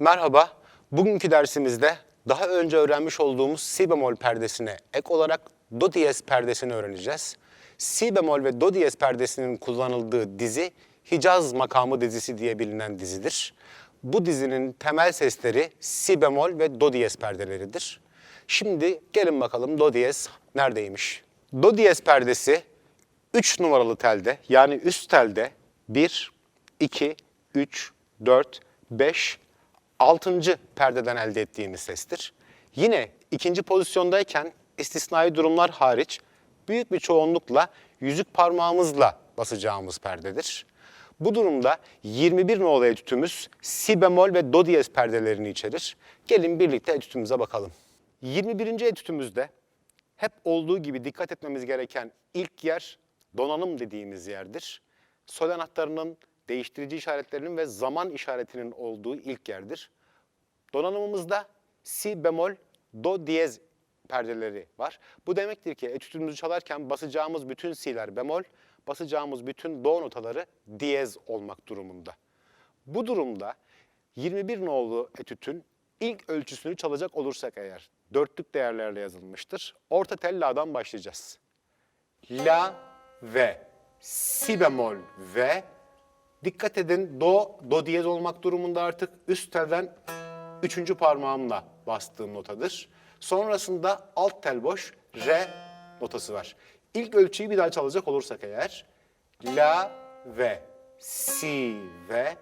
Merhaba. Bugünkü dersimizde daha önce öğrenmiş olduğumuz si bemol perdesine ek olarak do diyez perdesini öğreneceğiz. Si bemol ve do diyez perdesinin kullanıldığı dizi Hicaz makamı dizisi diye bilinen dizidir. Bu dizinin temel sesleri si bemol ve do diyez perdeleridir. Şimdi gelin bakalım do diyez neredeymiş? Do diyez perdesi 3 numaralı telde yani üst telde 1, 2, 3, 4, 5, 6. perdeden elde ettiğimiz sestir. Yine ikinci pozisyondayken istisnai durumlar hariç büyük bir çoğunlukla yüzük parmağımızla basacağımız perdedir. Bu durumda 21 nolu etütümüz si bemol ve do diyez perdelerini içerir. Gelin birlikte etütümüze bakalım. 21. etütümüzde hep olduğu gibi dikkat etmemiz gereken ilk yer donanım dediğimiz yerdir. Sol anahtarının değiştirici işaretlerinin ve zaman işaretinin olduğu ilk yerdir. Donanımımızda si bemol, do diyez perdeleri var. Bu demektir ki etütümüzü çalarken basacağımız bütün si'ler bemol, basacağımız bütün do notaları diyez olmak durumunda. Bu durumda 21 nolu etütün ilk ölçüsünü çalacak olursak eğer dörtlük değerlerle yazılmıştır. Orta tel la'dan başlayacağız. La ve si bemol ve dikkat edin do do diyez olmak durumunda artık üst telden üçüncü parmağımla bastığım notadır. Sonrasında alt tel boş re notası var. İlk ölçüyü bir daha çalacak olursak eğer la ve si ve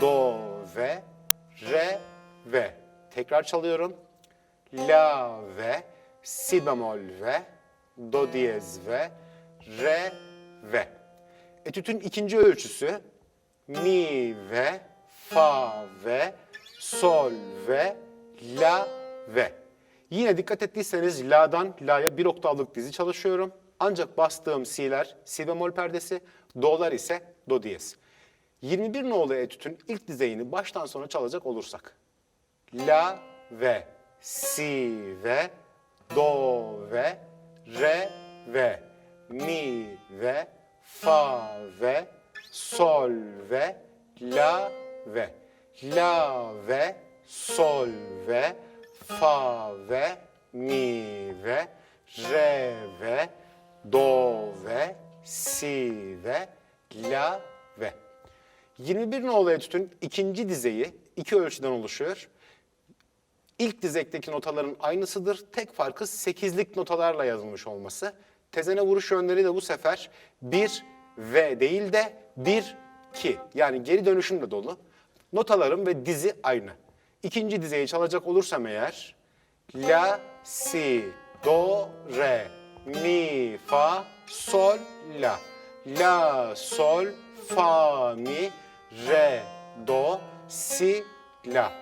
do ve re ve tekrar çalıyorum. La ve si bemol ve do diyez ve re ve. Etütün ikinci ölçüsü mi ve fa ve sol ve la ve. Yine dikkat ettiyseniz la'dan la'ya bir oktavlık dizi çalışıyorum. Ancak bastığım si'ler si bemol perdesi, do'lar ise do diyez. 21 nolu etütün ilk dizeyini baştan sona çalacak olursak. La ve si ve do ve re ve mi ve fa ve sol ve la ve la ve sol ve fa ve mi ve re ve do ve si ve la ve 21 nolu etütün ikinci dizeyi iki ölçüden oluşuyor. İlk dizekteki notaların aynısıdır. Tek farkı sekizlik notalarla yazılmış olması. Tezene vuruş yönleri de bu sefer 1 ve değil de 1 ki yani geri dönüşüm de dolu. Notalarım ve dizi aynı. İkinci dizeyi çalacak olursam eğer la, si, do, re, mi, fa, sol, la. La, sol, fa, mi, re, do, si, la.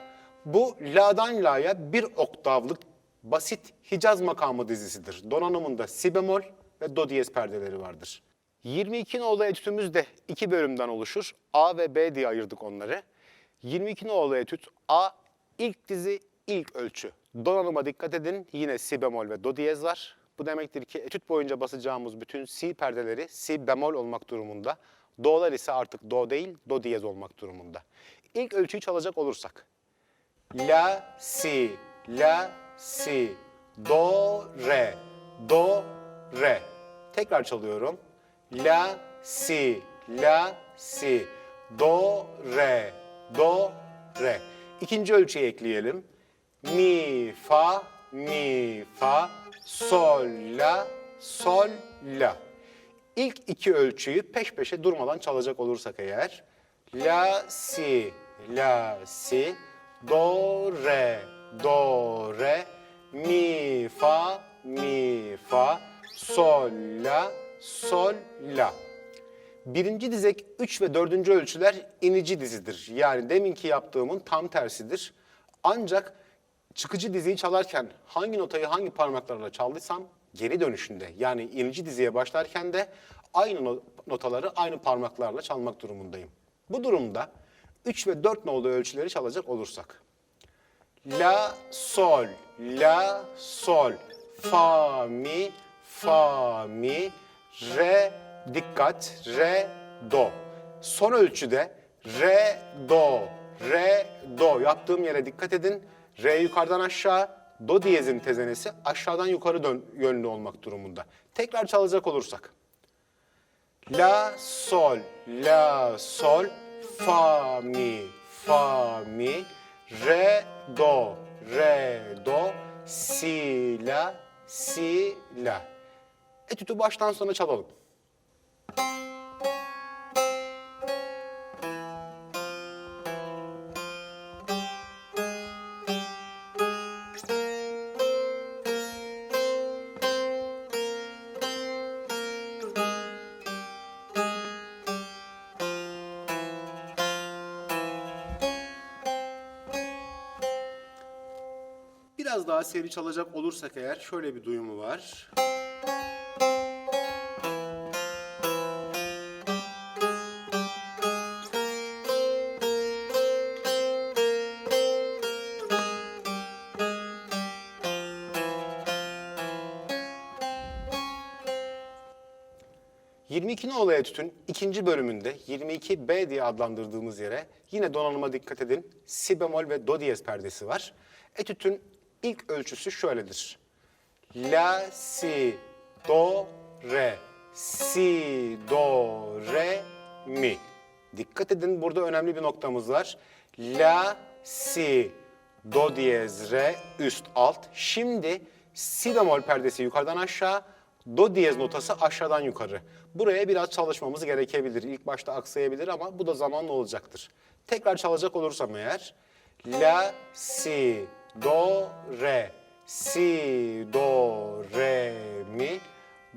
Bu la'dan la'ya bir oktavlık basit Hicaz makamı dizisidir. Donanımında si bemol ve do diyez perdeleri vardır. 22 nolu etütümüz de iki bölümden oluşur. A ve B diye ayırdık onları. 22 nolu etüt A ilk dizi ilk ölçü. Donanıma dikkat edin yine si bemol ve do diyez var. Bu demektir ki etüt boyunca basacağımız bütün si perdeleri si bemol olmak durumunda. Do'lar ise artık do değil do diyez olmak durumunda. İlk ölçüyü çalacak olursak. La, si, la, si, do, re, do, re. Tekrar çalıyorum. La, si, la, si, do, re, do, re. İkinci ölçüyü ekleyelim. Mi, fa, mi, fa, sol, la, sol, la. İlk iki ölçüyü peş peşe durmadan çalacak olursak eğer. La, si, la, si, do, re, do, re, mi, fa, mi, fa, sol, la, sol, la. Birinci dizek 3 ve dördüncü ölçüler inici dizidir. Yani deminki yaptığımın tam tersidir. Ancak çıkıcı diziyi çalarken hangi notayı hangi parmaklarla çaldıysam geri dönüşünde yani inici diziye başlarken de aynı no- notaları aynı parmaklarla çalmak durumundayım. Bu durumda 3 ve 4 nolu ölçüleri çalacak olursak. La, sol, la, sol, fa, mi, fa, mi, re, dikkat, re, do. Son ölçüde re, do, re, do. Yaptığım yere dikkat edin. Re yukarıdan aşağı, do diyezin tezenesi aşağıdan yukarı dön, yönlü olmak durumunda. Tekrar çalacak olursak. La, sol, la, sol, fa, mi, fa, mi, re, do, re, do, si, la, si, la. Etütü baştan sona çalalım. Biraz daha seri çalacak olursak eğer şöyle bir duyumu var. ...22 nolu etütün ikinci bölümünde 22B diye adlandırdığımız yere yine donanıma dikkat edin. Si bemol ve do diyez perdesi var. Etütün ilk ölçüsü şöyledir. La, si, do, re. Si, do, re, mi. Dikkat edin burada önemli bir noktamız var. La, si, do diyez, re, üst, alt. Şimdi si bemol perdesi yukarıdan aşağı, do diyez notası aşağıdan yukarı. Buraya biraz çalışmamız gerekebilir. İlk başta aksayabilir ama bu da zamanla olacaktır. Tekrar çalacak olursam eğer. La, si, do, re, si, do, re, mi,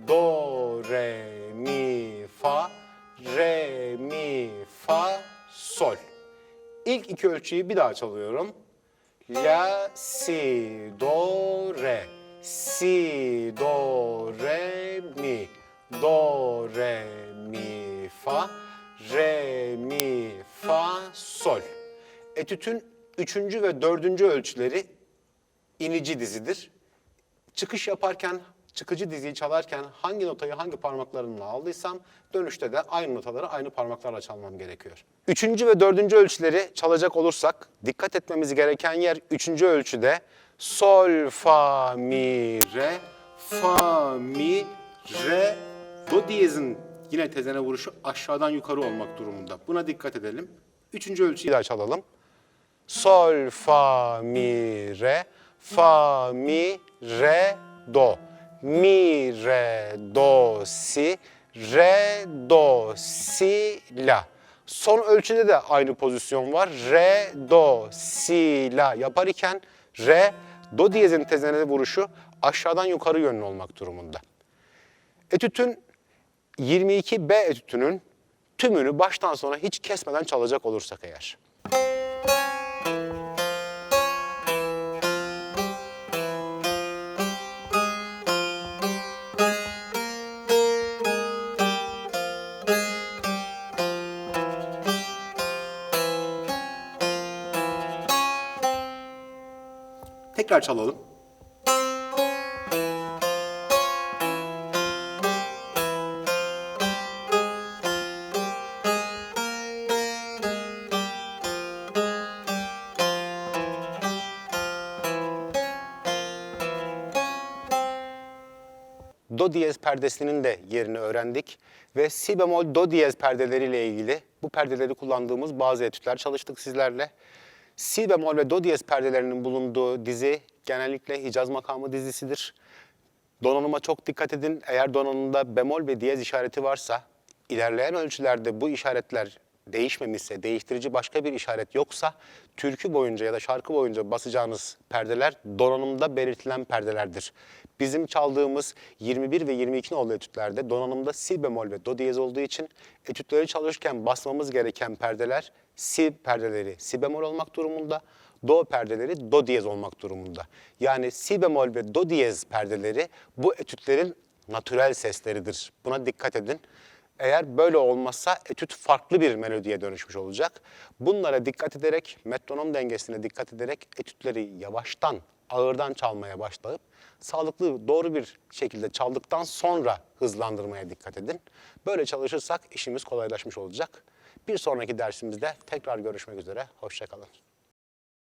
do, re, mi, fa, re, mi, fa, sol. İlk iki ölçüyü bir daha çalıyorum. La, si, do, re, si, do, re, mi, do, re, mi, fa, re, mi, fa, sol. Etütün üçüncü ve dördüncü ölçüleri inici dizidir. Çıkış yaparken, çıkıcı diziyi çalarken hangi notayı hangi parmaklarımla aldıysam dönüşte de aynı notaları aynı parmaklarla çalmam gerekiyor. Üçüncü ve dördüncü ölçüleri çalacak olursak dikkat etmemiz gereken yer üçüncü ölçüde sol, fa, mi, re, fa, mi, re, do diyezin yine tezene vuruşu aşağıdan yukarı olmak durumunda. Buna dikkat edelim. Üçüncü ölçüyü daha çalalım. Sol, fa, mi, re, fa, mi, re, do. Mi, re, do, si, re, do, si, la. Son ölçüde de aynı pozisyon var. Re, do, si, la yapar iken re, do diyezin tezene vuruşu aşağıdan yukarı yönlü olmak durumunda. Etütün 22B etütünün tümünü baştan sona hiç kesmeden çalacak olursak eğer. Tekrar çalalım. Do diyez perdesinin de yerini öğrendik ve si bemol do diyez perdeleriyle ilgili bu perdeleri kullandığımız bazı etütler çalıştık sizlerle. Si bemol ve do diyez perdelerinin bulunduğu dizi genellikle Hicaz makamı dizisidir. Donanıma çok dikkat edin. Eğer donanımda bemol ve diyez işareti varsa, ilerleyen ölçülerde bu işaretler değişmemişse, değiştirici başka bir işaret yoksa, türkü boyunca ya da şarkı boyunca basacağınız perdeler donanımda belirtilen perdelerdir. Bizim çaldığımız 21 ve 22 nolu etütlerde donanımda si bemol ve do diyez olduğu için etütleri çalışırken basmamız gereken perdeler si perdeleri si bemol olmak durumunda, do perdeleri do diyez olmak durumunda. Yani si bemol ve do diyez perdeleri bu etütlerin natürel sesleridir. Buna dikkat edin. Eğer böyle olmazsa etüt farklı bir melodiye dönüşmüş olacak. Bunlara dikkat ederek, metronom dengesine dikkat ederek etütleri yavaştan, ağırdan çalmaya başlayıp sağlıklı, doğru bir şekilde çaldıktan sonra hızlandırmaya dikkat edin. Böyle çalışırsak işimiz kolaylaşmış olacak. Bir sonraki dersimizde tekrar görüşmek üzere. Hoşçakalın.